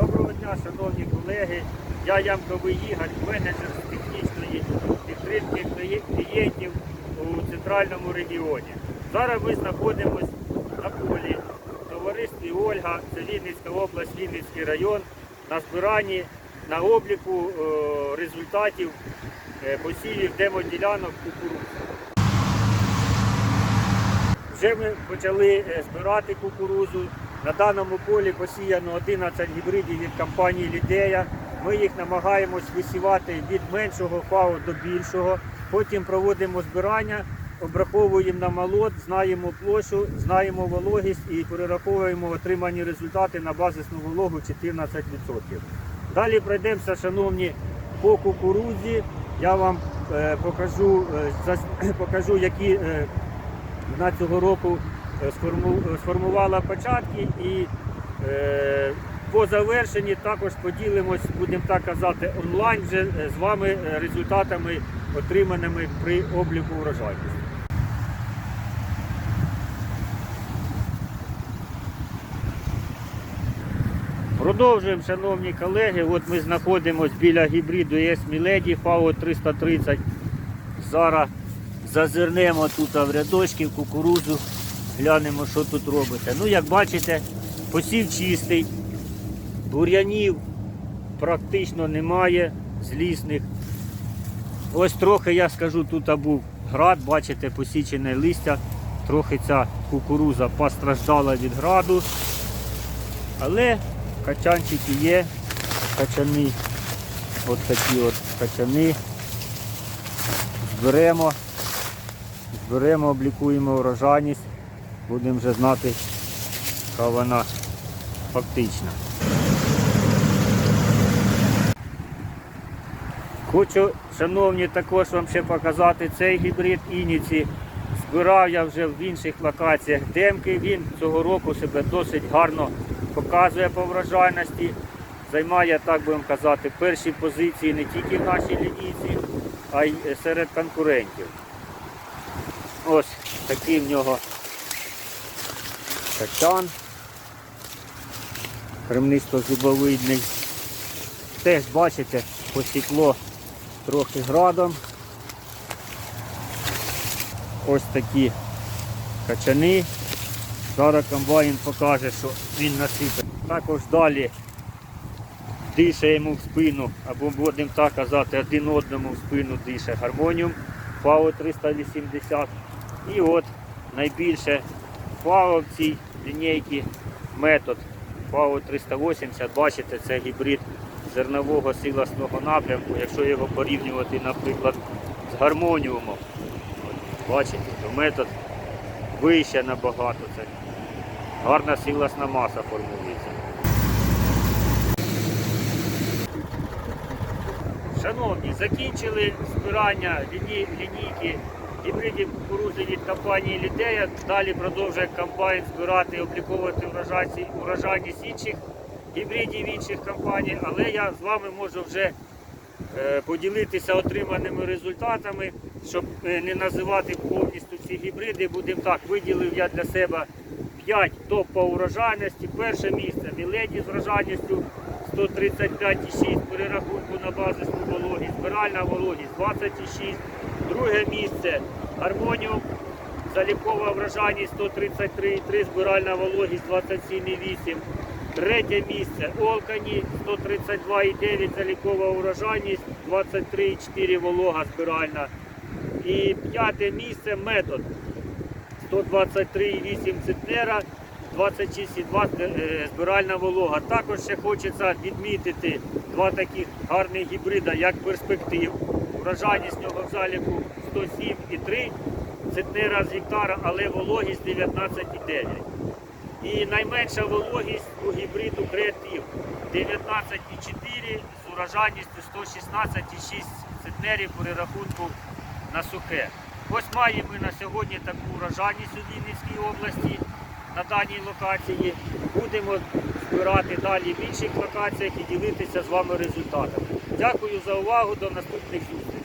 Доброго дня, шановні колеги. Я Ямковий Ігор, менеджер з технічної підтримки клієнтів у центральному регіоні. Зараз ми знаходимося на полі в товаристві Ольга, це Вінницька область, Вінницький район, на збиранні на обліку е, результатів е, посівів демоділянок кукурудзи. Вже ми почали е, збирати кукурузу. На даному полі посіяно 11 гібридів від компанії Лідея. Ми їх намагаємось висівати від меншого фау до більшого. Потім проводимо збирання, обраховуємо на молот, знаємо площу, знаємо вологість і перераховуємо отримані результати на базисну вологу 14%. Далі пройдемося, шановні, по кукурудзі. Я вам е, покажу, е, покажу, які е, вона цього року сформувала початки і е, по завершенні також поділимось, будемо так казати, онлайн вже е, з вами е, результатами, отриманими при обліку урожайності. Продовжуємо, шановні колеги. От ми знаходимося біля гібриду ES Milady FAO 330. Зараз зазирнемо тут в рядочки, в кукурузу, глянемо, що тут робиться. Ну, як бачите, посів чистий, бур'янів практично немає злісних. Ось трохи, я скажу, тут був град, бачите, посічене листя. Трохи ця кукуруза постраждала від граду. Але качанчики є, качани, от такі от качани. Зберемо, зберемо, облікуємо урожайність, будемо вже знати, яка вона фактична. Хочу, шановні, також вам ще показати цей гібрид Ініці. Збирав я вже в інших локаціях демки. Він цього року себе досить гарно показує по врожайності. Займає, так будемо казати, перші позиції не тільки в нашій лінійці, а й серед конкурентів. Ось такий в нього качан. Кремнисто-зубовидний. Теж бачите, посікло трохи градом. Ось такі качани. Зараз комбайн покаже, що він насипе. Також далі дише йому в спину, або будемо так казати, один одному в спину дише гармоніум ФАО 380. І от найбільше ФАО в цій лінійці метод ФАО 380. Бачите, це гібрид зернового силосного напрямку, якщо його порівнювати, наприклад, з гармоніумом. Бачите, то метод вище набагато. Це гарна силосна маса формується. Шановні, закінчили збирання ліні- лінійки гібридів кукурузи від компанії Лідея. Далі продовжує комбайн збирати, обліковувати врожайці- урожайність інших гібридів інших компаній, але я з вами можу вже е, поділитися отриманими результатами, щоб е, не називати повністю ці гібриди. Будемо так, виділив я для себе 5 топ по урожайності. Перше місце Міледі з врожайністю 135,6 перерахунку на базисну вологість, збиральна вологість 26. Друге місце Гармоніум. Залікова врожайність 133,3, збиральна вологість 27,8. Третє місце Олкані 132,9 залікова урожайність, 23,4 волога збиральна. І п'яте місце метод 123,8 центнера, 26,2 е, збиральна волога. Також ще хочеться відмітити два таких гарних гібрида, як перспектив. Урожайність нього в заліку 107,3 центнера з гектара, але вологість 19,9. І найменша вологість у гібриду креатив 19,4 з урожайністю 116,6 центнерів при рахунку на сухе. Ось маємо ми на сьогодні таку урожайність у Вінницькій області на даній локації. Будемо збирати далі в інших локаціях і ділитися з вами результатами. Дякую за увагу. До наступних зустрічей.